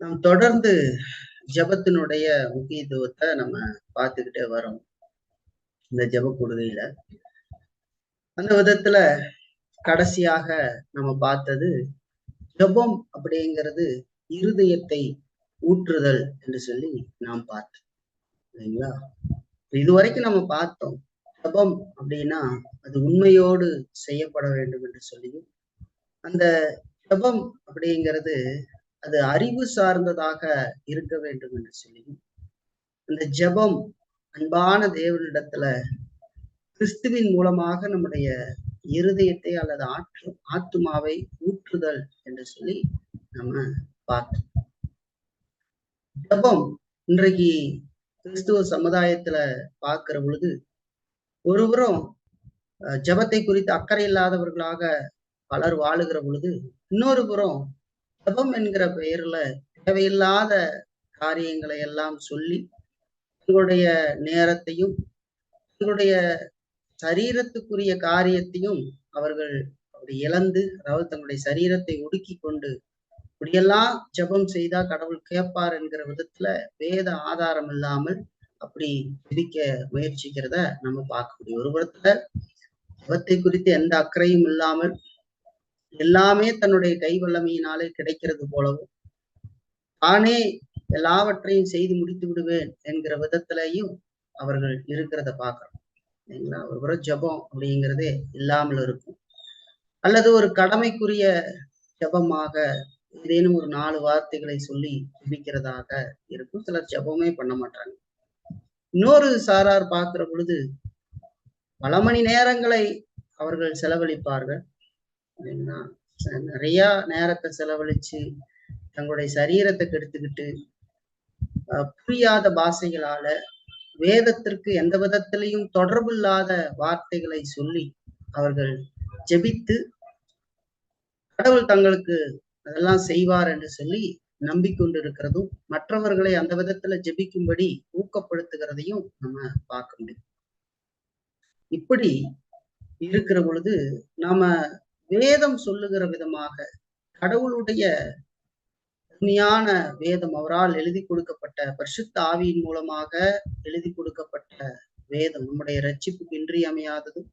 நாம் தொடர்ந்து ஜபத்தினுடைய முக்கியத்துவத்தை நம்ம பார்த்துக்கிட்டே வரோம். இந்த ஜப கொள்கையில அந்த விதத்துல கடைசியாக நம்ம பார்த்தது ஜபம் அப்படிங்கிறது இருதயத்தை ஊற்றுதல் என்று சொல்லி நாம் பார்த்தோம். இல்லைங்களா? இதுவரைக்கும் நம்ம பார்த்தோம் ஜபம் அப்படின்னா அது உண்மையோடு செய்யப்பட வேண்டும் என்று சொல்லியும் அந்த ஜபம் அப்படிங்கிறது அது அறிவு சார்ந்ததாக இருக்க வேண்டும் என்று சொல்லியும் அந்த ஜபம் அன்பான தேவனிடத்துல கிறிஸ்துவின் மூலமாக நம்முடைய இருதயத்தை அல்லது ஆற்று ஆத்துமாவை ஊற்றுதல் என்று சொல்லி நம்ம பார்த்தோம். ஜபம் இன்றைக்கு கிறிஸ்துவ சமுதாயத்துல பார்க்கிற பொழுது ஒருவரும் ஜபத்தை குறித்து அக்கறை இல்லாதவர்களாக பலர் வாழுகிற பொழுது இன்னொரு புறம் ஜபம் என்கிற பெயர்ல தேவையில்லாத காரியங்களை எல்லாம் சொல்லி தங்களுடைய நேரத்தையும் தங்களுடைய சரீரத்துக்குரிய காரியத்தையும் அவர்கள் அப்படி இழந்து அதாவது தங்களுடைய சரீரத்தை ஒடுக்கி கொண்டு இப்படியெல்லாம் ஜபம் செய்தா கடவுள் கேட்பார் என்கிற விதத்துல வேத ஆதாரம் இல்லாமல் அப்படி பிரிக்க முயற்சிக்கிறத நம்ம பார்க்க முடியும். ஒரு புறத்துல ஜபத்தை குறித்து எந்த அக்கறையும் இல்லாமல் எல்லாமே தன்னுடைய கை வல்லமையினாலே கிடைக்கிறது போலவும் தானே எல்லாவற்றையும் செய்து முடித்து விடுவேன் என்கிற விதத்திலையும் அவர்கள் இருக்கிறத பார்க்கிறோம் இல்லைங்களா? ஒரு புறம் ஜபம் அப்படிங்கிறதே இல்லாமல் இருக்கும். அல்லது ஒரு கடமைக்குரிய ஜபமாக ஏதேனும் ஒரு நாலு வார்த்தைகளை சொல்லி ஜபிக்கிறதாக இருக்கும். சிலர் ஜபமே பண்ண மாட்டாங்க. இன்னொரு சாரார் பார்க்கிற பொழுது பல மணி நேரங்களை அவர்கள் செலவழிப்பார்கள். அப்படின்னா நிறைய நேரத்தை செலவழிச்சு தங்களுடைய சரீரத்தை கெடுத்துக்கிட்டு புரியாத பாஷைகளால வேதத்திற்கு எந்த விதத்திலையும் தொடர்பு இல்லாத வார்த்தைகளை சொல்லி அவர்கள் ஜெபித்து கடவுள் தங்களுக்கு அதெல்லாம் செய்வார் என்று சொல்லி நம்பிக்கொண்டிருக்கிறதும் மற்றவர்களை அந்த விதத்துல ஜெபிக்கும்படி ஊக்கப்படுத்துகிறதையும் நம்ம பார்க்க முடியும். இப்படி இருக்கிற பொழுது நாம வேதம் சொல்லுகிற விதமாக கடவுளுடைய உண்மையான வேதம் அவரால் எழுதி கொடுக்கப்பட்ட பரிசுத்த ஆவியின் மூலமாக எழுதி கொடுக்கப்பட்ட வேதம். நம்முடைய ரட்சிப்புக்கு இன்றியமையாததும்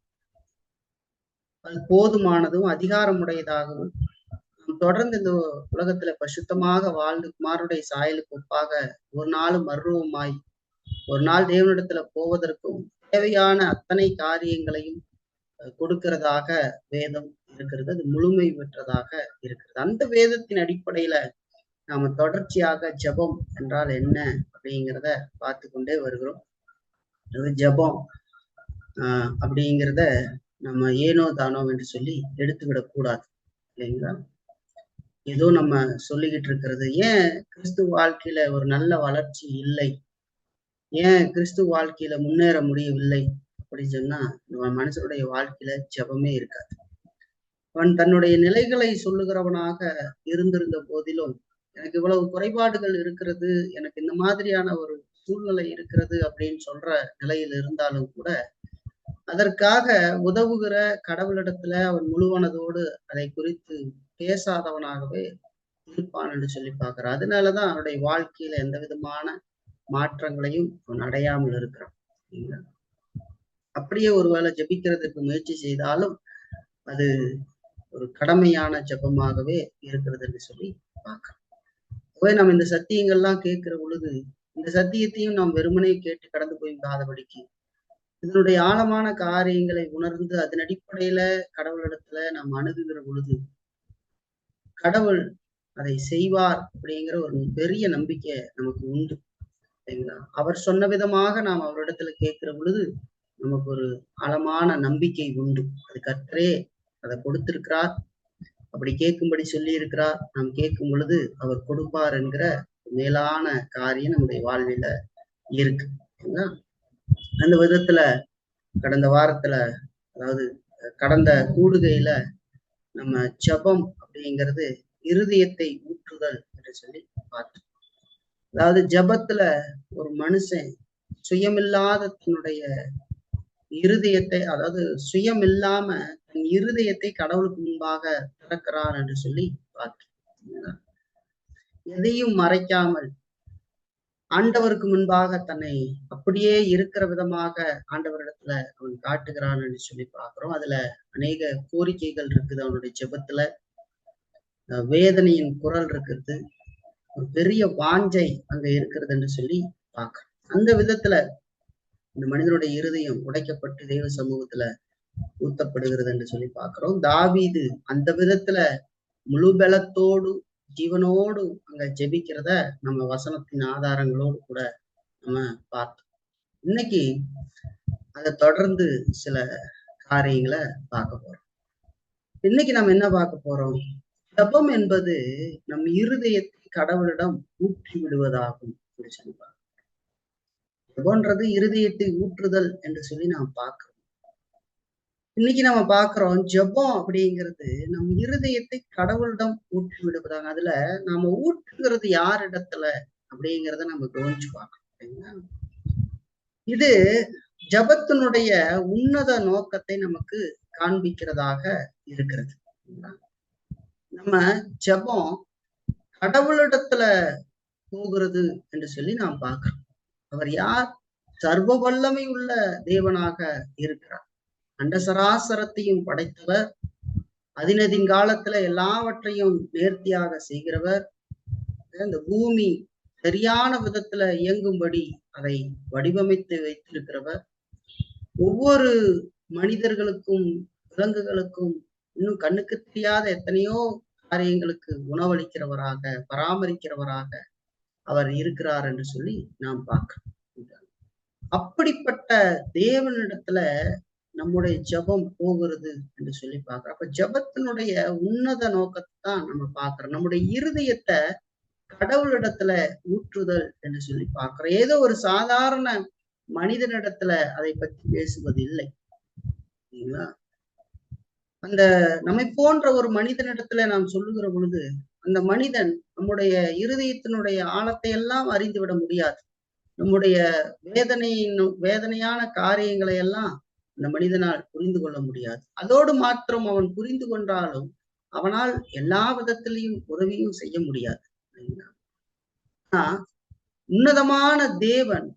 அது போதுமானதும் அதிகாரமுடையதாகவும் நாம் தொடர்ந்து இந்த உலகத்துல பரிசுத்தமாக வாழ்ந்து குமாருடைய சாயலுக்கு ஒப்பாக ஒரு நாள் மர்வமாய் ஒரு நாள் தேவனிடத்துல போவதற்கும் தேவையான அத்தனை காரியங்களையும் கொடுக்கிறதாக வேதம் இருக்கிறது. அது முழுமை பெற்றதாக இருக்கிறது. அந்த வேதத்தின் அடிப்படையில நாம தொடர்ச்சியாக ஜபம் என்றால் என்ன அப்படிங்கிறத பார்த்து கொண்டே வருகிறோம் ஜபம் ஆஹ் அப்படிங்கிறத நம்ம ஏனோ தானோ என்று சொல்லி எடுத்துவிடக் கூடாது. இல்லைங்களா? ஏதோ நம்ம சொல்லிக்கிட்டு இருக்கிறது. ஏன் கிறிஸ்து வாழ்க்கையில ஒரு நல்ல வளர்ச்சி இல்லை? ஏன் கிறிஸ்து வாழ்க்கையில முன்னேற முடியவில்லை? அப்படின்னு சொன்னா நம்ம மனுஷனுடைய வாழ்க்கையில ஜபமே இருக்காது. அவன் தன்னுடைய நிலைகளை சொல்லுகிறவனாக இருந்திருந்த போதிலும் எனக்கு இவ்வளவு குறைபாடுகள் இருக்கிறது எனக்கு இந்த மாதிரியான ஒரு சூழ்நிலை இருக்கிறது அப்படின்னு சொல்ற நிலையில் இருந்தாலும் கூட அதற்காக உதவுகிற கடவுளிடத்துல அவன் முழுவனதோடு அதை குறித்து பேசாதவனாகவே இருப்பான் என்று சொல்லி பார்க்கிறான். அதனாலதான் அவனுடைய வாழ்க்கையில எந்த விதமான மாற்றங்களையும் அவன் அடையாமல் இருக்கிறான். அப்படியே ஒருவேளை ஜபிக்கிறதுக்கு முயற்சி செய்தாலும் அது ஒரு கடமையான ஜபமாகவே இருக்கிறது என்று சொல்லி பார்க்கிறோம். அப்பவே நம்ம இந்த சத்தியங்கள்லாம் கேட்கிற பொழுது இந்த சத்தியத்தையும் நாம் வெறுமனே கேட்டு கடந்து போய் விடாதபடிக்கு இதனுடைய ஆழமான காரியங்களை உணர்ந்து அதன் அடிப்படையில கடவுளிடத்துல நாம் அணுகுகிற பொழுது கடவுள் அதை செய்வார் அப்படிங்கிற ஒரு பெரிய நம்பிக்கை நமக்கு உண்டு. சரிங்களா? அவர் சொன்ன விதமாக நாம் அவரிடத்துல கேட்கிற பொழுது நமக்கு ஒரு ஆழமான நம்பிக்கை உண்டு. அது கற்றே அதை கொடுத்திருக்கிறார் அப்படி கேட்கும்படி சொல்லி இருக்கிறார் நாம் கேட்கும் பொழுது அவர் கொடுப்பார் என்கிற மேலான காரியம் நம்முடைய வாழ்வில இருக்கு. அந்த விதத்துல கடந்த வாரத்துல அதாவது கடந்த கூடுகையில நம்ம ஜபம் அப்படிங்கிறது இருதயத்தை ஊற்றுதல் என்று சொல்லி பார்த்தோம். அதாவது ஜபத்துல ஒரு மனுஷன் சுயமில்லாத தன்னுடைய இருதயத்தை அதாவது சுயம் இல்லாம தன் இருதயத்தை கடவுளுக்கு முன்பாக திறக்கிறார் என்று சொல்லி பார்த்தோம் எதையும் மறைக்காமல் ஆண்டவருக்கு முன்பாக தன்னை அப்படியே இருக்கிற விதமாக ஆண்டவரிடத்துல அவன் காட்டுகிறான் என்று சொல்லி பார்க்கிறோம். அதுல அநேக கோரிக்கைகள் இருக்குது. அவனுடைய ஜெபத்துல வேதனையின் குரல் இருக்கிறது ஒரு பெரிய வாஞ்சை அங்க இருக்கிறது என்று சொல்லி பார்க்கிறோம். அந்த விதத்துல இந்த மனிதனுடைய இருதயம் உடைக்கப்பட்டு தெய்வ சமூகத்துல ஊத்தப்படுகிறது என்று சொல்லி பார்க்கிறோம். தாவீது அந்த விதத்துல முழு பலத்தோடு ஜீவனோடு அங்க ஜெபிக்கிறத நம்ம வசனத்தின் ஆதாரங்களோடு கூட நம்ம பார்த்தோம். இன்னைக்கு அதை தொடர்ந்து சில காரியங்களை பார்க்க போறோம். இன்னைக்கு நம்ம என்ன பார்க்க போறோம்? ஜபம் என்பது நம் இருதயத்தை கடவுளிடம் ஊற்றி விடுவதாகும் சொல்லி ஜெபம்ன்றது இருதயத்தை ஊற்றுதல் என்று சொல்லி நாம் பார்க்கிறோம். இன்னைக்கு நம்ம பார்க்கிறோம் ஜெபம் அப்படிங்கிறது நம் இருதயத்தை கடவுளிடம் ஊற்றி விடுவதாங்க. அதுல நாம ஊற்றுகிறது யார் இடத்துல அப்படிங்கிறத நம்ம கவனிச்சு பார்க்கணும் இது ஜபத்தினுடைய உன்னத நோக்கத்தை நமக்கு காண்பிக்கிறதாக இருக்கிறது நம்ம ஜெபம் கடவுளிடத்துல போகிறது என்று சொல்லி நாம் பார்க்கிறோம். அவர் யார்? சர்வ வல்லமை உள்ள தேவனாக இருக்கிறார். அண்ட சராசரத்தையும் படைத்தவர் அதினதின் காலத்துல எல்லாவற்றையும் நேர்த்தியாக செய்கிறவர். இந்த பூமி சரியான விதத்துல இயங்கும்படி அதை வடிவமைத்து வைத்திருக்கிறவர். ஒவ்வொரு மனிதர்களுக்கும் விலங்குகளுக்கும் இன்னும் கண்ணுக்கு தெரியாத எத்தனையோ காரியங்களுக்கு உணவளிக்கிறவராக பராமரிக்கிறவராக அவர் இருக்கிறார் என்று சொல்லி நாம் பார்க்கிறோம் அப்படிப்பட்ட தேவனிடத்துல நம்முடைய ஜெபம் போகிறது என்று சொல்லி பார்க்கிறோம். அப்ப ஜெபத்தினுடைய உன்னத நோக்கத்தை தான் நம்ம பார்க்கிறோம். நம்முடைய இருதயத்தை கடவுளிடத்துல ஊற்றுதல் என்று சொல்லி பார்க்கிறோம். ஏதோ ஒரு சாதாரண மனிதனிடத்துல அதை பற்றி பேசுவது இல்லை சரிங்களா அந்த நம்மை போன்ற ஒரு மனிதனிடத்துல நாம் சொல்லுகிற பொழுது அந்த மனிதன் நம்முடைய இருதயத்தினுடைய ஆழத்தை எல்லாம் அறிந்து விட முடியாது. நம்முடைய வேதனையின் வேதனையான காரியங்களை எல்லாம் அந்த மனிதனால் புரிந்து கொள்ள முடியாது. அதோடு மாத்திரம் அவன் புரிந்து கொண்டாலும் அவனால் எல்லா விதத்திலையும் உதவியும் செய்ய முடியாது. ஆனா உன்னதமான தேவன்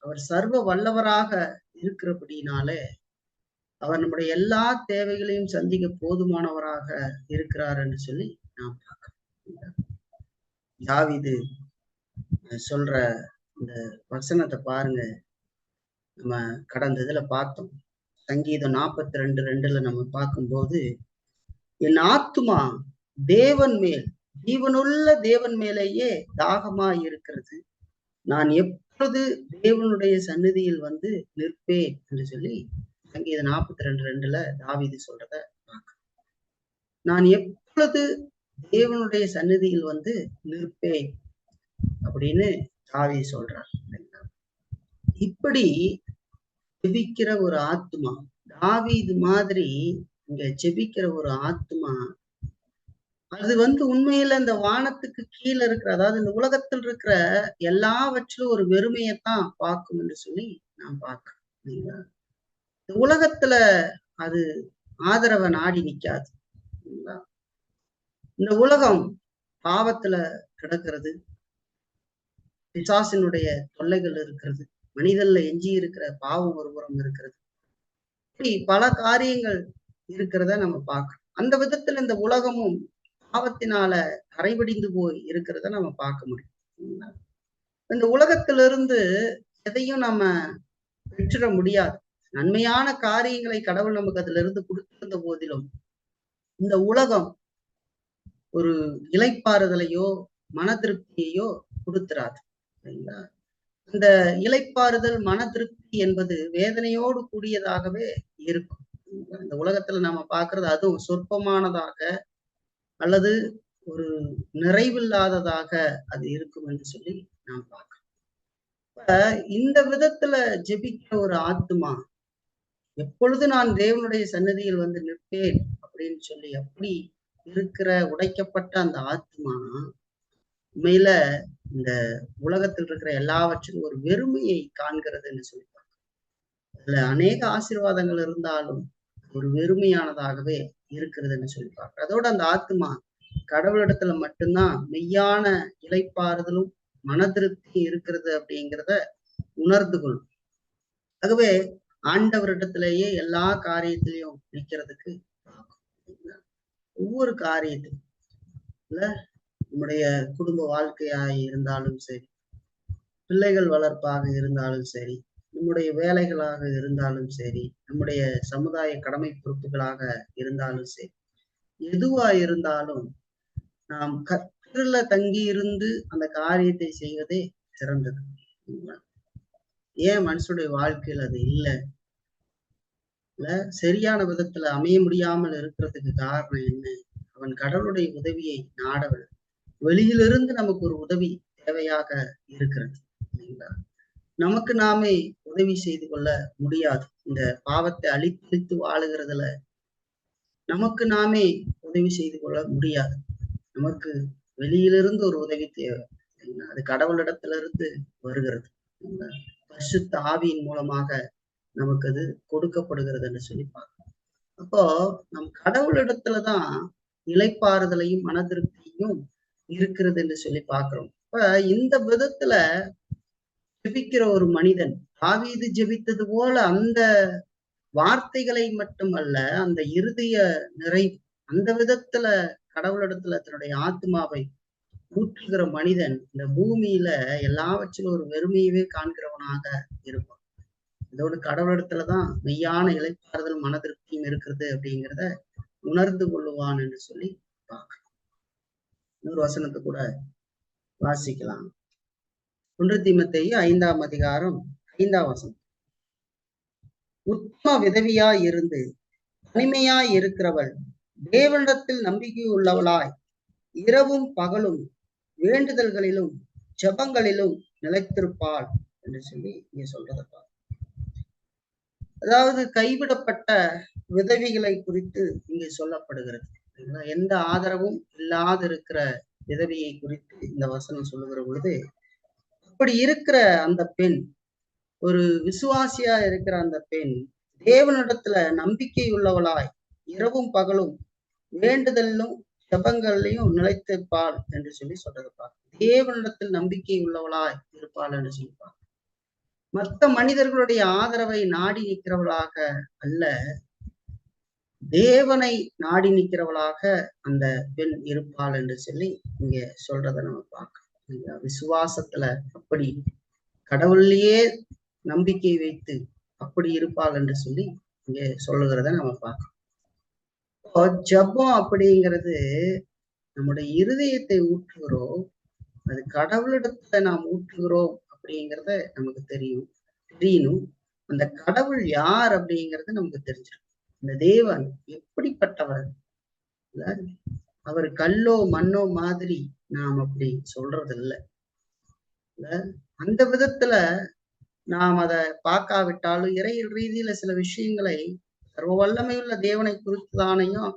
அவர் சர்வ வல்லவராக இருக்கிறபடினாலே அவர் நம்முடைய எல்லா தேவைகளையும் சந்திக்க போதுமானவராக இருக்கிறார் என்று சொல்லி நாம் பார்க்கலாம் தாவிது சொல்ற இந்த வசனத்தை பாருங்க. நம்ம கடந்த இதுல பார்த்தோம். சங்கீதம் நாற்பத்தி ரெண்டு ரெண்டுல நம்ம பார்க்கும்போது என் ஆத்துமா தேவன் மேல் ஜீவனுள்ள தேவன் மேலேயே தாகமாய் இருக்கிறது. நான் எப்பொழுது தேவனுடைய சந்நிதியில் வந்து நிற்பேன் என்று சொல்லி சங்கீதம் நாற்பத்தி ரெண்டு ரெண்டுல தாவிது சொல்றத பார்க்க நான் எப்பொழுது தேவனுடைய சந்நிதியில் வந்து நிற்பேன் அப்படின்னு தாவி சொல்றார். இப்படி ஜெபிக்கிற ஒரு ஆத்மா இது மாதிரி இங்க ஜெபிக்கிற ஒரு ஆத்மா அது வந்து உண்மையில இந்த வானத்துக்கு கீழே இருக்கிற அதாவது இந்த உலகத்தில் இருக்கிற எல்லாவற்றிலும் ஒரு வெறுமையத்தான் பார்க்கும் என்று சொல்லி நான் பார்க்கிறேன் இந்த உலகத்துல அது ஆதரவை நாடி நிக்காது. இந்த உலகம் பாவத்துல கிடக்கிறது. பிசாசினுடைய தொல்லைகள் இருக்கிறது. மனிதன்ல எஞ்சி இருக்கிற பாவம் ஒருபுறம் இருக்கிறது. இப்படி பல காரியங்கள் இருக்கிறத நம்ம பார்க்கணும். அந்த விதத்துல இந்த உலகமும் பாவத்தினால கரைபடிந்து போய் இருக்கிறத நம்ம பார்க்க முடியும். இந்த உலகத்திலிருந்து எதையும் நம்ம பெற்றிட முடியாது. நன்மையான காரியங்களை கடவுள் நமக்கு அதுல இருந்து கொடுத்திருந்த போதிலும் இந்த உலகம் ஒரு இலைப்பாறுதலையோ மன திருப்தியையோ கொடுத்துறாது சரிங்களா இந்த இலைப்பாறுதல் மன திருப்தி என்பது வேதனையோடு கூடியதாகவே இருக்கும். இந்த உலகத்துல நாம பாக்குறது அதுவும் சொற்பமானதாக அல்லது ஒரு நிறைவில்லாததாக அது இருக்கும் என்று சொல்லி நாம் பார்க்கிறோம் இப்ப இந்த விதத்துல ஜெபிக்கிற ஒரு ஆத்மா எப்பொழுது நான் தேவனுடைய சன்னதியில் வந்து நிற்பேன் அப்படின்னு சொல்லி அப்படி இருக்கிற உடைக்கப்பட்ட அந்த ஆத்மா உண்மையில இந்த உலகத்தில் இருக்கிற எல்லாவற்றிலும் ஒரு வெறுமையை காண்கிறதுன்னு சொல்லி சொல்லி அதுல அநேக ஆசீர்வாதங்கள் இருந்தாலும் ஒரு வெறுமையானதாகவே இருக்கிறதுன்னு சொல்லி பார்க்கிறோம். அதோட அந்த ஆத்மா கடவுளிடத்துல மட்டும்தான் மெய்யான இலைப்பாறுதலும் மன திருப்தி இருக்கிறது அப்படிங்கிறத உணர்ந்து கொள்ளும். ஆகவே ஆண்டவரிடத்திலேயே எல்லா காரியத்திலையும் நிற்கிறதுக்கு ஒவ்வொரு காரியத்தையும் இல்ல? நம்முடைய குடும்ப வாழ்க்கையாக இருந்தாலும் சரி பிள்ளைகள் வளர்ப்பாக இருந்தாலும் சரி நம்முடைய வேலைகளாக இருந்தாலும் சரி நம்முடைய சமுதாய கடமை பொறுப்புகளாக இருந்தாலும் சரி எதுவா இருந்தாலும் நாம் கற்றுல தங்கி இருந்து அந்த காரியத்தை செய்வதே சிறந்தது. ஏன் மனுஷனுடைய வாழ்க்கையில் அது இல்லை? சரியான விதத்துல அமைய முடியாமல் இருக்கிறதுக்கு காரணம் என்ன? அவன் கடவுளுடைய உதவியை நாடவில்லை வெளியிலிருந்து நமக்கு ஒரு உதவி தேவையாக இருக்கிறது இல்லைங்களா? நமக்கு நாமே உதவி செய்து கொள்ள முடியாது. இந்த பாவத்தை அழித்தழித்து வாழுகிறதுல நமக்கு நாமே உதவி செய்து கொள்ள முடியாது. நமக்கு வெளியிலிருந்து ஒரு உதவி தேவை அது கடவுளிடத்துல இருந்து வருகிறது பரிசுத்த ஆவியின் மூலமாக நமக்கு அது கொடுக்கப்படுகிறதுன்னு சொல்லி பார்க்கணும். அப்போ நம் கடவுளிடத்துலதான் நிலைப்பாறுதலையும் மன திருப்தியும் இருக்கிறது என்று சொல்லி பார்க்கிறோம். இப்ப இந்த விதத்துல ஜெபிக்கிற ஒரு மனிதன் ஆவீது ஜெபித்தது போல அந்த வார்த்தைகளை மட்டுமல்ல அந்த இறுதிய நிறைவு அந்த விதத்துல கடவுளிடத்துல தன்னுடைய ஆத்மாவை ஊற்றுகிற மனிதன் இந்த பூமியில எல்லாவற்றிலும் ஒரு வெறுமையவே காண்கிறவனாக இருப்பான். இதோடு கடவுளிடத்துலதான் மெய்யான இலைப்பாறுதல் மன திருப்தியும் இருக்கிறது அப்படிங்கிறத உணர்ந்து கொள்ளுவான் என்று சொல்லி பார்க்கலாம் இன்னொரு வசனத்தை கூட வாசிக்கலாம். ஒன்று தீமத்தையும் ஐந்தாம் அதிகாரம் ஐந்தாம் வசனம். உத்தம விதவியாய் இருந்து தனிமையாய் இருக்கிறவள் தேவனிடத்தில் நம்பிக்கை உள்ளவளாய் இரவும் பகலும் வேண்டுதல்களிலும் ஜபங்களிலும் நிலைத்திருப்பாள் என்று சொல்லி இங்க சொல்றதப்பா அதாவது கைவிடப்பட்ட விதவிகளை குறித்து இங்கே சொல்லப்படுகிறது. எந்த ஆதரவும் இல்லாத இருக்கிற விதவியை குறித்து இந்த வசனம் சொல்லுகிற பொழுது அப்படி இருக்கிற அந்த பெண் ஒரு விசுவாசியா இருக்கிற அந்த பெண் தேவனிடத்துல நம்பிக்கை உள்ளவளாய் இரவும் பகலும் வேண்டுதலும் ஜபங்கள்லையும் நிலைத்திருப்பாள் என்று சொல்லி சொல்றதுப்பா தேவனிடத்தில் நம்பிக்கை உள்ளவளாய் இருப்பாள் என்று சொல்லிப்பாள் மற்ற மனிதர்களுடைய ஆதரவை நாடி நிற்கிறவளாக அல்ல தேவனை நாடி நிற்கிறவளாக அந்த பெண் இருப்பாள் என்று சொல்லி இங்க சொல்றத நம்ம பார்க்கணும் விசுவாசத்துல அப்படி கடவுள்லயே நம்பிக்கை வைத்து அப்படி இருப்பாள் என்று சொல்லி இங்க சொல்லுகிறத நம்ம பார்க்கணும் ஜபம் அப்படிங்கிறது நம்முடைய இருதயத்தை ஊற்றுகிறோம் அது கடவுளிடத்துல நாம் ஊற்றுகிறோம் அப்படிங்கிறத நமக்கு தெரியும். தெரியணும் அந்த கடவுள் யார் அப்படிங்கிறது நமக்கு தெரிஞ்சிடும் இந்த தேவன் எப்படிப்பட்டவர்? அவர் கல்லோ மண்ணோ மாதிரி நாம் அப்படி சொல்றது இல்லை அந்த விதத்துல நாம் அதை பார்க்காவிட்டாலும் இறையில் ரீதியில சில விஷயங்களை சர்வ வல்லமையுள்ள தேவனை குறித்துதானையும்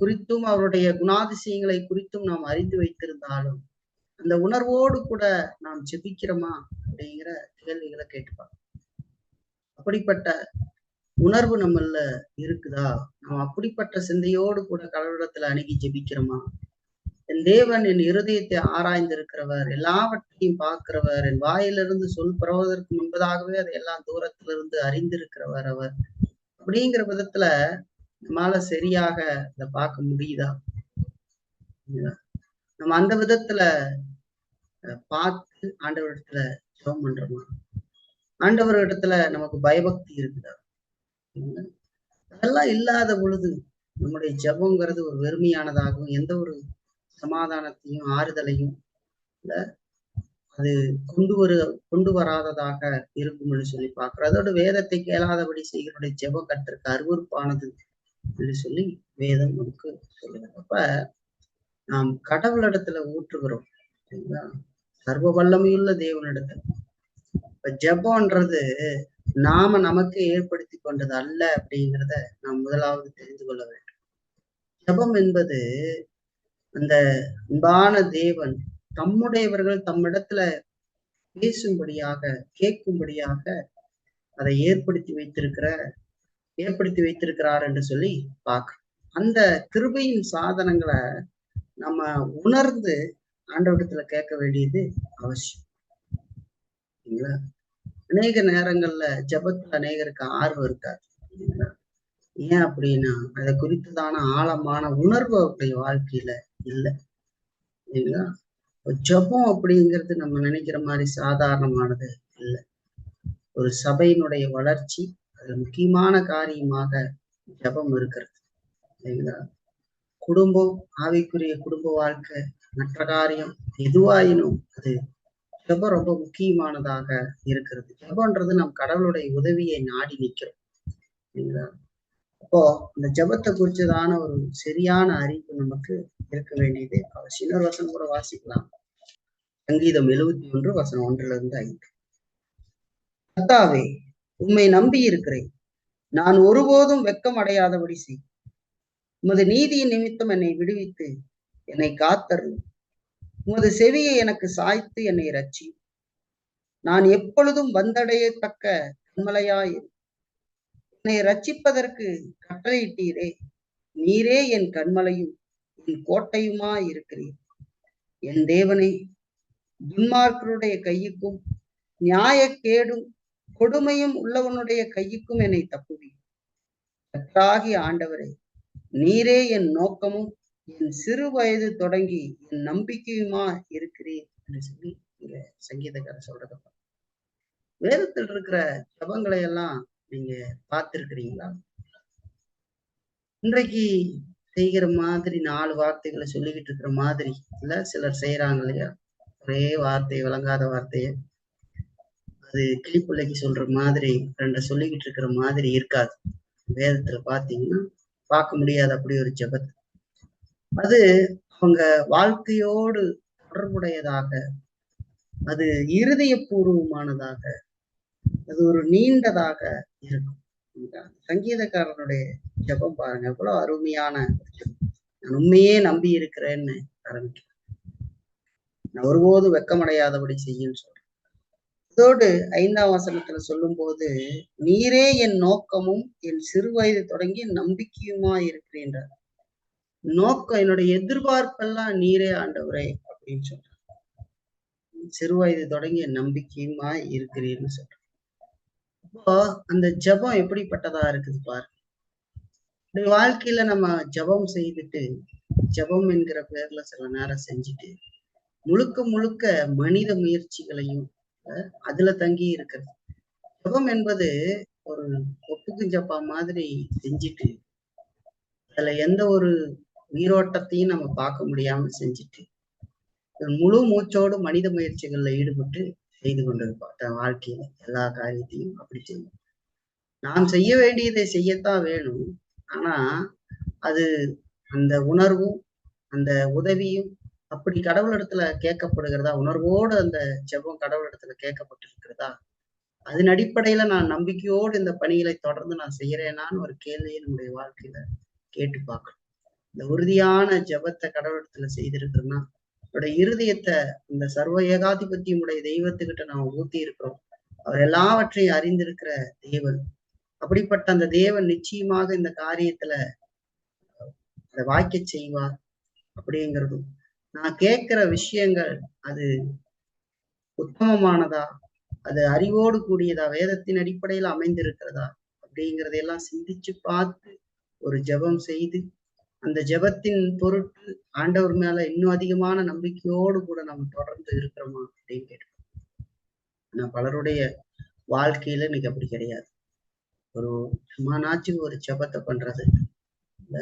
குறித்தும் அவருடைய குணாதிசயங்களை குறித்தும் நாம் அறிந்து வைத்திருந்தாலும் அந்த உணர்வோடு கூட நாம் ஜெபிக்கிறோமா அப்படிங்கிற கேள்விகளை கேட்டுப்பாங்க அப்படிப்பட்ட உணர்வு நம்மள இருக்குதா? நாம் அப்படிப்பட்ட சிந்தையோடு கூட கடவுளத்துல அணுகி ஜெபிக்கிறோமா? என் தேவன் என் இருதயத்தை ஆராய்ந்திருக்கிறவர் எல்லாவற்றையும் பார்க்கிறவர் என் வாயிலிருந்து சொல் பரவதற்கு முன்பதாகவே அதை எல்லாம் தூரத்திலிருந்து அறிந்திருக்கிறவர் அவர். அப்படிங்கிற விதத்துல நம்மளால சரியாக இதை பார்க்க முடியுதா? நம்ம அந்த விதத்துல பார்த்து ஆண்டவரிடத்துல ஜெபம் பண்றோமா? ஆண்டவர் இடத்துல நமக்கு பயபக்தி இருக்குதா? அதெல்லாம் இல்லாத பொழுது நம்முடைய ஜபங்கிறது ஒரு வெறுமையானதாகவும் எந்த ஒரு சமாதானத்தையும் ஆறுதலையும் இல்ல அது கொண்டு வரு கொண்டு வராததாக இருக்கும்னு சொல்லி பார்க்கிறோம். அதோட வேதத்தை கேளாதபடி செய்கிறோடைய ஜெபம் கற்றுக்கு அருவறுப்பானது என்று சொல்லி வேதம் நமக்கு சொல்லுது அப்ப நாம் கடவுளிடத்துல ஊற்றுகிறோம் சரிங்களா சர்வ வல்லமையுள்ள தேவனிடத்துல இப்ப ஜபம்ன்றது நாம நமக்கு ஏற்படுத்தி கொண்டது அல்ல அப்படிங்கிறத நாம் முதலாவது தெரிந்து கொள்ள வேண்டும். ஜபம் என்பது அந்த அன்பான தேவன் தம்முடையவர்கள் தம்மிடத்துல பேசும்படியாக கேட்கும்படியாக அதை ஏற்படுத்தி வைத்திருக்கிற ஏற்படுத்தி வைத்திருக்கிறார் என்று சொல்லி பார்க்க அந்த கிருபையின் சாதனங்களை நம்ம உணர்ந்து ஆண்டவரிடத்துல கேட்க வேண்டியது அவசியம். சரிங்களா அநேக நேரங்கள்ல ஜபத்துல அநேகருக்கு ஆர்வம் இருக்காது. ஏன் அப்படின்னா அதை குறித்ததான ஆழமான உணர்வு அவருடைய வாழ்க்கையில இல்லை. சரிங்களா ஜபம் அப்படிங்கிறது நம்ம நினைக்கிற மாதிரி சாதாரணமானது இல்லை. ஒரு சபையினுடைய வளர்ச்சி அது முக்கியமான காரியமாக ஜபம் இருக்கிறது. சரிங்களா குடும்பம் ஆவிக்குரிய குடும்ப வாழ்க்கை மற்ற காரியம் எதுவாயினும் அது ரொம்ப ரொம்ப முக்கியமானதாக இருக்கிறது. ஜபம்ன்றது நம் கடவுளுடைய உதவியை நாடி நிற்கிறோம். சரிங்களா அப்போ இந்த ஜபத்தை குறிச்சதான ஒரு சரியான அறிவு நமக்கு இருக்க வேண்டியது. அவசியம் இன்னொரு வசனம் கூட வாசிக்கலாம். சங்கீதம் எழுபத்தி ஒன்று வசனம் ஒன்றுல இருந்து ஐந்து. கத்தாவே உண்மை நம்பி இருக்கிறேன். நான் ஒருபோதும் வெட்கம் அடையாதபடி செய். உமது நீதியின் நிமித்தம் என்னை விடுவித்து என்னை காத்தருளும். உமது செவியை எனக்கு சாய்த்து என்னை ரச்சி நான் எப்பொழுதும் வந்தடையத்தக்க கண்மலையாயிரு என்னை ரட்சிப்பதற்கு கட்டளையிட்டீரே. நீரே என் கண்மலையும் என் கோட்டையுமா இருக்கிறீர். என் தேவனே துன்மார்க்கருடைய கையுக்கும் நியாயக்கேடும் கொடுமையும் உள்ளவனுடைய கையுக்கும் என்னை தப்புவி. கற்றாகி ஆண்டவரே நீரே என் நோக்கமும் என் சிறு வயது தொடங்கி என் நம்பிக்கையுமா இருக்கிறேன் என்று சொல்லி இங்க சங்கீதக்காரர் சொல்றத வேதத்தில் இருக்கிற ஜபங்களை எல்லாம் நீங்க பார்த்திருக்கிறீங்களா? இன்றைக்கு செய்கிற மாதிரி நாலு வார்த்தைகளை சொல்லிக்கிட்டு இருக்கிற மாதிரி இல்ல சிலர் செய்யறாங்க இல்லையா? ஒரே வார்த்தை விளங்காத வார்த்தைய. அது கிளிப்பிள்ளைக்கு சொல்ற மாதிரி ரெண்ட சொல்லிக்கிட்டு இருக்கிற மாதிரி இருக்காது. வேதத்துல பாத்தீங்கன்னா பார்க்க முடியாது அப்படி ஒரு ஜபத் அது அவங்க வாழ்க்கையோடு தொடர்புடையதாக அது இருதயபூர்வமானதாக அது ஒரு நீண்டதாக இருக்கும். சங்கீதக்காரனுடைய ஜெபம் பாருங்க எவ்வளவு அருமையான நான் உண்மையே நம்பி இருக்கிறேன்னு ஆரம்பிக்கிறேன். நான் ஒருபோதும் வெக்கமடையாதபடி செய்யும் சொல்றேன். அதோடு ஐந்தாம் வசனத்துல சொல்லும் போது நீரே என் நோக்கமும் என் சிறு வயது தொடங்கி நம்பிக்கையுமா இருக்கிறேன்றார் நோக்கம் என்னுடைய எதிர்பார்ப்பெல்லாம் நீரே ஆண்டவரே அப்படின்னு சொல்றார் சிறு வயது தொடங்கி என் நம்பிக்கையுமா இருக்கிறேன்னு சொல்றார் இப்போ அந்த ஜெபம் எப்படிப்பட்டதா இருக்குது பாரு இந்த வாழ்க்கையில நம்ம ஜெபம் செய்துட்டு ஜெபம் என்கிற பேர்ல சில நேரம் செஞ்சுட்டு முழுக்க முழுக்க மனித முயற்சிகளையும் அதுல தங்கி இருக்கிறது. ஜபம் என்பது ஒரு ஒப்புக்கு ஜப்பா மாதிரி செஞ்சுட்டு அதுல எந்த ஒரு உயிரோட்டத்தையும் நம்ம பார்க்க முடியாம செஞ்சுட்டு முழு மூச்சோடு மனித முயற்சிகள்ல ஈடுபட்டு செய்து கொண்டிருப்போம் தன் வாழ்க்கையில எல்லா காரியத்தையும் அப்படி செய்யும் நாம் செய்ய வேண்டியதை செய்யத்தான் வேணும். ஆனா அது அந்த உணர்வும் அந்த உதவியும் அப்படி கடவுளிடத்துல கேட்கப்படுகிறதா? உணர்வோடு அந்த ஜெபம் கடவுளிடத்துல கேட்கப்பட்டிருக்கிறதா? அதன் அடிப்படையில நான் நம்பிக்கையோடு இந்த பணிகளை தொடர்ந்து நான் செய்யறேனான்னு ஒரு கேள்வியை நம்முடைய வாழ்க்கையில கேட்டு பார்க்கணும். இந்த உறுதியான ஜெபத்தை கடவுளிடத்துல செய்திருக்கிறோம்னா என்னோட இருதயத்தை இந்த சர்வ ஏகாதிபத்தியமுடைய தெய்வத்துக்கிட்ட நாம் ஊத்தி இருக்கிறோம். அவர் எல்லாவற்றையும் அறிந்திருக்கிற தேவன். அப்படிப்பட்ட அந்த தேவன் நிச்சயமாக இந்த காரியத்துல அதை வாய்க்க செய்வார் அப்படிங்கிறதும் நான் கேட்கிற விஷயங்கள் அது உத்தமமானதா அது அறிவோடு கூடியதா? வேதத்தின் அடிப்படையில் அமைந்திருக்கிறதா? அப்படிங்கிறதையெல்லாம் சிந்திச்சு பார்த்து ஒரு ஜெபம் செய்து அந்த ஜெபத்தின் பொருட்டு ஆண்டவர் மேல இன்னும் அதிகமான நம்பிக்கையோடு கூட நம்ம தொடர்ந்து இருக்கிறோமா அப்படின்னு கேட்டு ஆனா பலருடைய வாழ்க்கையில இன்னைக்கு அப்படி கிடையாது. ஒரு சும்மா நாச்சுக்கு ஒரு ஜெபத்தை பண்றது இல்ல.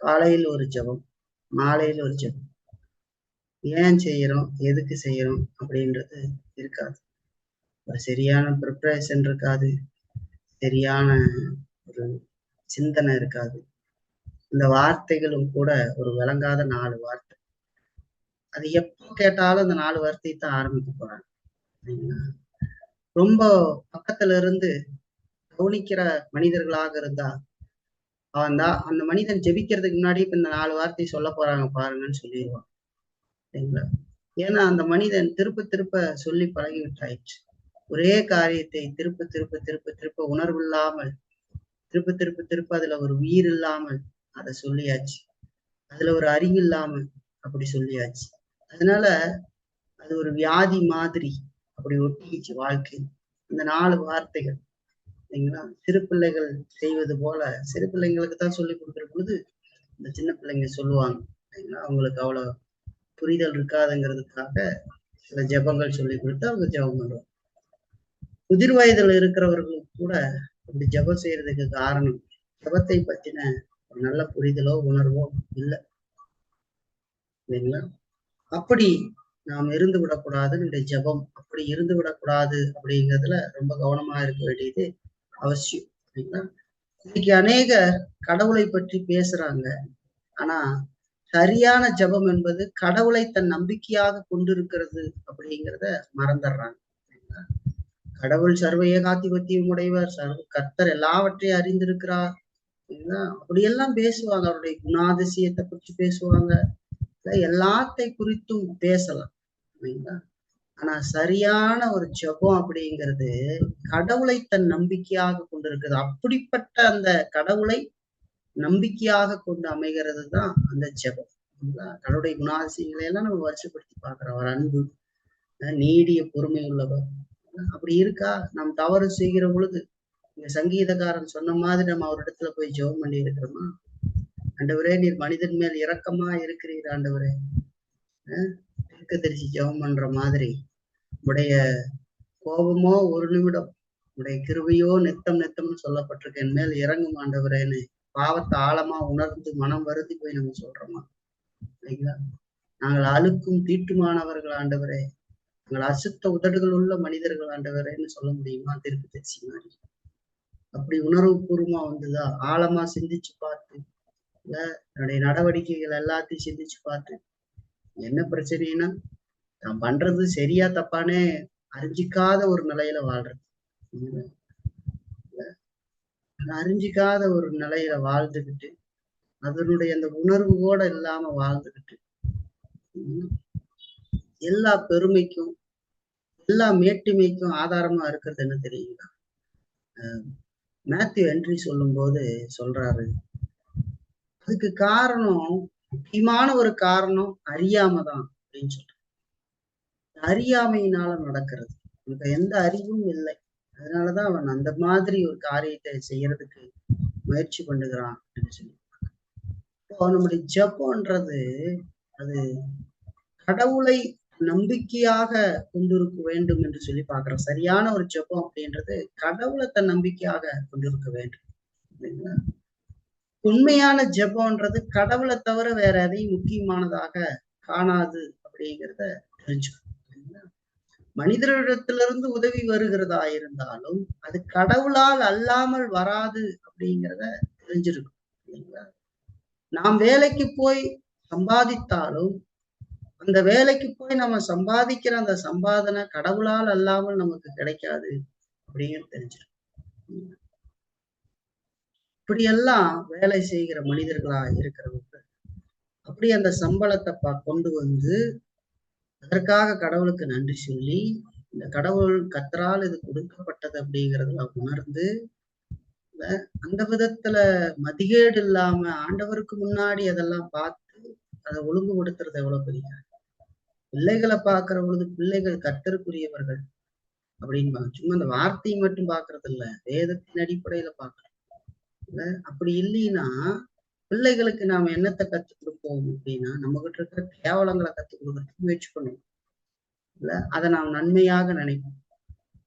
காலையில் ஒரு ஜெபம் மாலையில் ஒரு ஜெபம். ஏன் செய்யறோம்? எதுக்கு செய்யறோம்? அப்படின்றது இருக்காது. ஒரு சரியான ப்ரிப்பரேஷன் இருக்காது. சரியான ஒரு சிந்தனை இருக்காது. இந்த வார்த்தைகளும் கூட ஒரு விளங்காத நாலு வார்த்தை. அது எப்போ கேட்டாலும் அந்த நாலு வார்த்தையை தான் ஆரம்பிக்க போறாங்க. ரொம்ப பக்கத்துல இருந்து கவனிக்கிற மனிதர்களாக இருந்தா அவன் தான் அந்த மனிதன் ஜெபிக்கிறதுக்கு முன்னாடி இப்ப இந்த நாலு வார்த்தை சொல்ல போறாங்க பாருங்கன்னு சொல்லிடுவான். சரிங்களா ஏன்னா அந்த மனிதன் திருப்ப திருப்ப சொல்லி பழகி ஒரே காரியத்தை திருப்ப திருப்ப திருப்ப திருப்ப உணர்வு இல்லாமல் திருப்ப திருப்ப திருப்ப அதுல ஒரு உயிர் இல்லாமல் அதை சொல்லியாச்சு. அதுல ஒரு அறிவு இல்லாமல் அப்படி சொல்லியாச்சு. அதனால அது ஒரு வியாதி மாதிரி அப்படி ஒட்டிக்கிச்சு வாழ்க்கை இந்த நாலு வார்த்தைகள் சரிங்களா சிறு பிள்ளைகள் செய்வது போல சிறு பிள்ளைங்களுக்கு தான் சொல்லி கொடுக்குற பொழுது இந்த சின்ன பிள்ளைங்க சொல்லுவாங்க சரிங்களா அவங்களுக்கு அவ்வளவு புரிதல் இருக்காதுங்கிறதுக்காக சில ஜெபங்கள் சொல்லி கொடுத்து அவங்க ஜெபம் பண்ணுவாங்க. முதிர் வயதில் இருக்கிறவர்களுக்கு கூட அப்படி ஜெபம் செய்யறதுக்கு காரணம் ஜெபத்தை பத்தின ஒரு நல்ல புரிதலோ உணர்வோ இல்லை. இல்லைங்களா? அப்படி நாம் இருந்து விடக்கூடாது நம்முடைய ஜெபம் அப்படி இருந்து விடக்கூடாது அப்படிங்கிறதுல ரொம்ப கவனமா இருக்க வேண்டியது அவசியம் சரிங்களா இன்னைக்கு அநேக கடவுளை பற்றி பேசுறாங்க. ஆனா சரியான ஜெபம் என்பது கடவுளை தன் நம்பிக்கையாக கொண்டிருக்கிறது அப்படிங்கிறத மறந்துடுறாங்க. கடவுள் சர்வ ஏகாதிபத்தியம் உடையவர் சர்வ கர்த்தர் எல்லாவற்றையும் அறிந்திருக்கிறார். அப்படியெல்லாம் பேசுவாங்க. அவருடைய குணாதிசயத்தை குறித்து பேசுவாங்க. எல்லாத்தை குறித்தும் பேசலாம். சரிங்களா? ஆனா சரியான ஒரு ஜெபம் அப்படிங்கிறது கடவுளை தன் நம்பிக்கையாக கொண்டிருக்குது அப்படிப்பட்ட அந்த கடவுளை நம்பிக்கையாக கொண்டு அமைகிறது தான் அந்த ஜெபம். சரிங்களா? கடவுளுடைய குணாதிசயங்களை எல்லாம் நம்ம வருஷப்படுத்தி பார்க்கிறோம். அவர் அன்பு நீடிய பொறுமை உள்ளவர். அப்படி இருக்கா? நாம் தவறு செய்கிற பொழுது இந்த சங்கீதக்காரன் சொன்ன மாதிரி நம்ம அவரிடத்துல போய் ஜெபம் பண்ணி இருக்கிறோமா? ஆண்டவரே நீர் மனிதன் மேல் இரக்கமா இருக்கிறீர் ஆண்டவரே. தீர்க்கதரிசி ஜெபம் பண்ற மாதிரி உடைய கோபமோ ஒரு நிமிடம் உடைய கிருபையோ நித்தம் நித்தம்னு சொல்லப்பட்டிருக்கேன் மேல் இறங்கும் ஆண்டவரேன்னு பாவத்தை ஆழமா உணர்ந்து மனம் வருந்தி போய் நம்ம சொல்றோமா? சரிங்களா நாங்கள் அழுக்கும் தீட்டுமானவர்கள் ஆண்டவரே நாங்கள் அசுத்த உதடுகள் உள்ள மனிதர்கள் ஆண்டவரேன்னு சொல்ல முடியுமா? தீர்க்கதரிசி மாதிரி. அப்படி உணர்வு பூர்வமா வந்துதா? ஆழமா சிந்திச்சு பார்த்து இல்ல என்னுடைய நடவடிக்கைகள் எல்லாத்தையும் சிந்திச்சு பார்த்து என்ன பிரச்சனைனா நான் பண்றது சரியா தப்பானே அறிஞ்சிக்காத ஒரு நிலையில வாழ்றது. அறிஞ்சிக்காத ஒரு நிலையில வாழ்ந்துகிட்டு அதனுடைய அந்த உணர்வு கூட இல்லாம வாழ்ந்துகிட்டு எல்லா பெருமைக்கும் எல்லா மேட்டுமைக்கும் ஆதாரமா இருக்கிறது என்ன தெரியுங்களா? மேத்யூ என்ட்ரி சொல்லும்போது சொல்றாரு அதுக்கு காரணம் முக்கியமான ஒரு காரணம் அறியாம தான் அப்படின்னு சொல்றாரு. அறியாமையினால நடக்கிறது. உனக்கு எந்த அறிவும் இல்லை. அதனாலதான் அவன் அந்த மாதிரி ஒரு காரியத்தை செய்யறதுக்கு முயற்சி பண்ணுகிறான் அப்படின்னு சொல்லி இப்போ நம்முடைய ஜப்பம்ன்றது அது கடவுளை நம்பிக்கையாக கொண்டிருக்க வேண்டும் என்று சொல்லி பாக்குறோம் சரியான ஒரு ஜெபம் அப்படின்றது கடவுளை தன் நம்பிக்கையாக கொண்டிருக்க வேண்டும். இல்லைங்களா? உண்மையான ஜெபம்ன்றது கடவுளை தவிர வேற எதையும் முக்கியமானதாக காணாது அப்படிங்கிறத தெரிஞ்சுக்கணும். மனிதரிடத்திலிருந்து உதவி வருகிறதா இருந்தாலும் அது கடவுளால் அல்லாமல் வராது அப்படிங்கிறத தெரிஞ்சிருக்கும் இல்லைங்களா? நாம் வேலைக்கு போய் சம்பாதித்தாலும் அந்த வேலைக்கு போய் நம்ம சம்பாதிக்கிற அந்த சம்பாதனை கடவுளால் அல்லாமல் நமக்கு கிடைக்காது அப்படிங்கிறது தெரிஞ்சிருக்கும் இப்படியெல்லாம் வேலை செய்கிற மனிதர்களா இருக்கிறவங்க அப்படி அந்த சம்பளத்தை பா கொண்டு வந்து அதற்காக கடவுளுக்கு நன்றி சொல்லி இந்த கடவுள் கத்தரால் இது கொடுக்கப்பட்டது அப்படிங்கிறதுல உணர்ந்து அந்த விதத்துல மதிகேடு இல்லாம ஆண்டவருக்கு முன்னாடி அதெல்லாம் பார்த்து அதை ஒழுங்குபடுத்துறது எவ்வளவு பெரிய பிள்ளைகளை பார்க்கிற பொழுது பிள்ளைகள் கத்தருக்குரியவர்கள் அப்படின்னு சும்மா அந்த வார்த்தையை மட்டும் பாக்குறது இல்ல வேதத்தின் அடிப்படையில பாக்குறது அப்படி இல்லைன்னா பிள்ளைகளுக்கு நாம என்னத்தை கத்துக் கொடுப்போம் அப்படின்னா நம்ம கிட்ட இருக்கிற கேவலங்களை கத்துக் கொடுக்கறதுக்கு முயற்சி பண்ணுவோம். இல்ல? அதை நாம் நன்மையாக நினைப்போம்.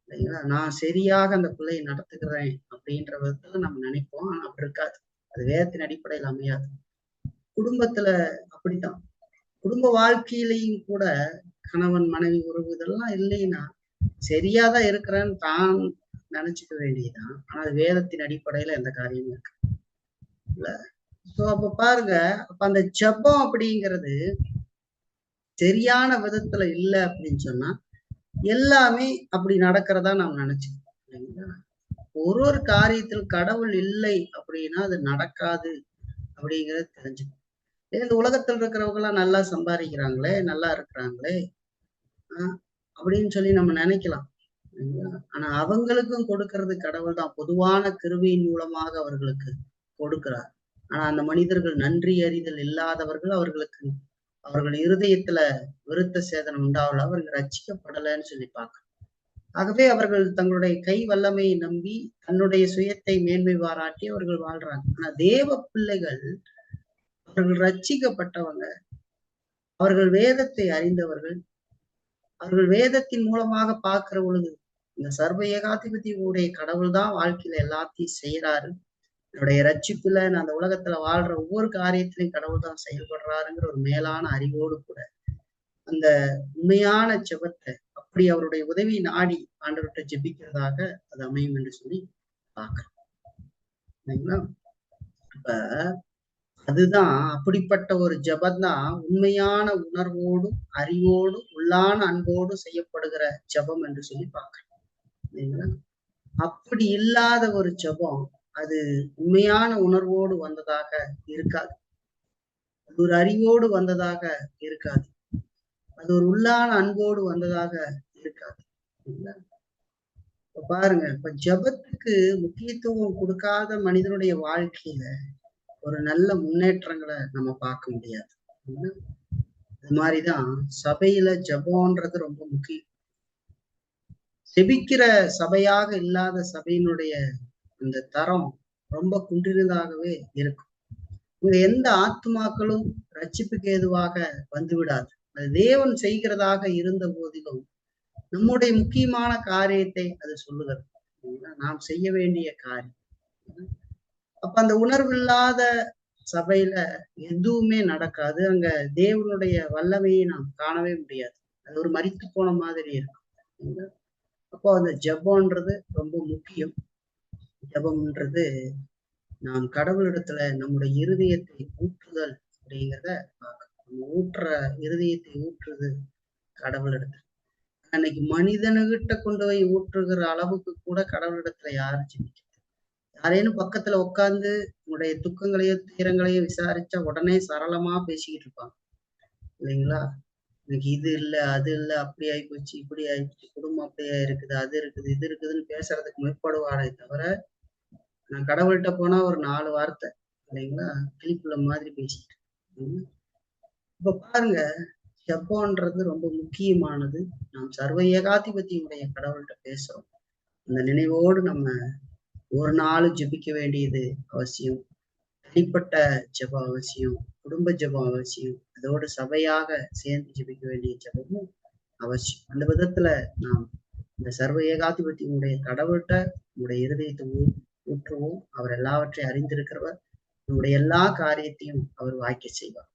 இல்லைங்களா? நான் சரியாக அந்த பிள்ளையை நடத்துக்கிறேன் அப்படின்ற விதத்துல நம்ம நினைப்போம். ஆனா அப்படி இருக்காது. அது வேதத்தின் அடிப்படையில் அமையாது. குடும்பத்துல அப்படித்தான். குடும்ப வாழ்க்கையிலையும் கூட கணவன் மனைவி உறவு இதெல்லாம் இல்லைன்னா சரியாதான் இருக்கிறேன்னு தான் நினைச்சுக்க வேண்டியதுதான். ஆனா அது வேதத்தின் அடிப்படையில எந்த காரியமும் இருக்கு இல்ல? சோ அப்ப பாருங்க அப்ப அந்த ஜெபம் அப்படிங்கிறது சரியான விதத்துல இல்ல அப்படின்னு சொன்னா எல்லாமே அப்படி நடக்கிறதா நாம் நினைச்சுக்கோம் இல்லைங்களா ஒரு ஒரு காரியத்தில் கடவுள் இல்லை அப்படின்னா அது நடக்காது அப்படிங்கறது தெரிஞ்சுக்கணும். இந்த உலகத்தில் இருக்கிறவங்க எல்லாம் நல்லா சம்பாதிக்கிறாங்களே நல்லா இருக்கிறாங்களே ஆஹ் அப்படின்னு சொல்லி நம்ம நினைக்கலாம். ஆனா அவங்களுக்கும் கொடுக்கிறது கடவுள் தான் பொதுவான கிருவியின் மூலமாக அவர்களுக்கு கொடுக்கிறார். ஆனா அந்த மனிதர்கள் நன்றி அறிதல் இல்லாதவர்கள் அவர்களுக்கு அவர்கள் இருதயத்துல விருத்த சேதனம் உண்டாவல அவர்கள் ரட்சிக்கப்படலைன்னு சொல்லி பார்க்கணும் ஆகவே அவர்கள் தங்களுடைய கை வல்லமையை நம்பி தன்னுடைய சுயத்தை மேன்மை பாராட்டி அவர்கள் வாழ்றாங்க. ஆனா தேவ பிள்ளைகள் அவர்கள் ரச்சிக்கப்பட்டவங்க அவர்கள் வேதத்தை அறிந்தவர்கள் அவர்கள் வேதத்தின் மூலமாக பார்க்கிற பொழுது இந்த சர்வ ஏகாதிபதியுடைய கடவுள் தான் வாழ்க்கையில எல்லாத்தையும் செய்யறாரு என்னுடைய ரட்சிப்புல நான் அந்த உலகத்துல வாழ்ற ஒவ்வொரு காரியத்திலையும் கடவுள் தான் செயல்படுறாருங்கிற ஒரு மேலான அறிவோடு கூட அந்த உண்மையான ஜெபத்தை அப்படி அவருடைய உதவி நாடி ஆண்டவர்கிட்ட ஜெபிக்கிறதாக அது அமையும் என்று சொல்லி பார்க்கிறோம். சரிங்களா? அப்ப அதுதான் அப்படிப்பட்ட ஒரு ஜபம்தான் உண்மையான உணர்வோடும் அறிவோடும் உள்ளான அன்போடும் செய்யப்படுகிற ஜபம் என்று சொல்லி பார்க்கிறோம். அப்படி இல்லாத ஒரு ஜபம் அது உண்மையான உணர்வோடு வந்ததாக இருக்காது. அது ஒரு அறிவோடு வந்ததாக இருக்காது. அது ஒரு உள்ளான அன்போடு வந்ததாக இருக்காது. இப்ப பாருங்க இப்ப ஜபத்துக்கு முக்கியத்துவம் கொடுக்காத மனிதனுடைய வாழ்க்கையில ஒரு நல்ல முன்னேற்றங்களை நம்ம பார்க்க முடியாது. அது மாதிரிதான் சபையில ஜபம்ன்றது ரொம்ப முக்கியம். செபிக்கிற சபையாக இல்லாத சபையினுடைய அந்த தரம் ரொம்ப குன்றினதாகவே இருக்கும். இங்க எந்த ஆத்துமாக்களும் ரட்சிப்புக்கு ஏதுவாக வந்து விடாது அது தேவன் செய்கிறதாக இருந்த போதிலும் நம்முடைய முக்கியமான காரியத்தை அது சொல்லுகிறது. நாம் செய்ய வேண்டிய காரியம். அப்ப அந்த உணர்வில்லாத சபையில எதுவுமே நடக்காது. அங்க தேவனுடைய வல்லமையை நாம் காணவே முடியாது. அது ஒரு மறித்து போன மாதிரி இருக்கும். அப்போ அந்த ஜெபம்ன்றது ரொம்ப முக்கியம். ஜபம்ன்றது நாம் கடவுளிடத்துல நம்முடைய இருதயத்தை ஊற்றுதல் அப்படிங்கிறத நம்ம ஊற்றுற இருதயத்தை ஊற்றுறது கடவுளிடத்துல. அன்னைக்கு மனிதனுகிட்ட கொண்டு போய் ஊற்றுகிற அளவுக்கு கூட கடவுளிடத்துல யாரும் சிந்திக்கிறது யாரேனும் பக்கத்துல உட்கார்ந்து உங்களுடைய துக்கங்களையோ துயரங்களையோ விசாரிச்சா உடனே சரளமா பேசிக்கிட்டு இருப்பாங்க. இல்லைங்களா? இன்னைக்கு இது இல்ல அது இல்ல அப்படி ஆயிப்போச்சு இப்படி ஆயிப்போச்சு குடும்பம் அப்படியே இருக்குது அது இருக்குது இது இருக்குதுன்னு பேசுறதுக்கு முற்படுவாரே தவிர நான் கடவுள்கிட்ட போனா ஒரு நாலு வார்த்தை இல்லைங்களா? கிளிப்புள்ள மாதிரி பேசிட்டு இப்ப பாருங்க ஜெபம்ன்றது ரொம்ப முக்கியமானது. நாம் சர்வ ஏகாதிபத்தியுடைய கடவுள்கிட்ட பேசுறோம். அந்த நினைவோடு நம்ம ஒரு நாள் ஜெபிக்க வேண்டியது அவசியம். தனிப்பட்ட ஜெபம் அவசியம் குடும்ப ஜெபம் அவசியம். அதோடு சபையாக சேர்ந்து ஜெபிக்க வேண்டிய ஜபமும் அவசியம். அந்த விதத்துல நாம் இந்த சர்வ ஏகாதிபத்தியுடைய கடவுள்கிட்ட உடைய இருதயத்தை ஊற்றுவோம் அவர் எல்லாவற்றையும் அறிந்திருக்கிறவர். நம்முடைய எல்லா காரியத்தையும் அவர் வாய்க்க செய்வார்.